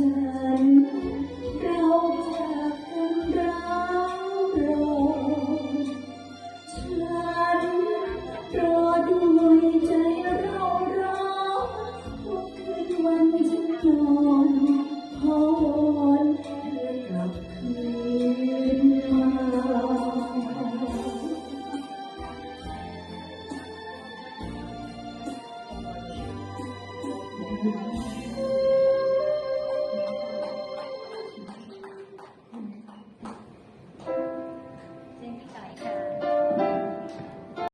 ฉัน เราจากกันร้าวรอฉันรอด้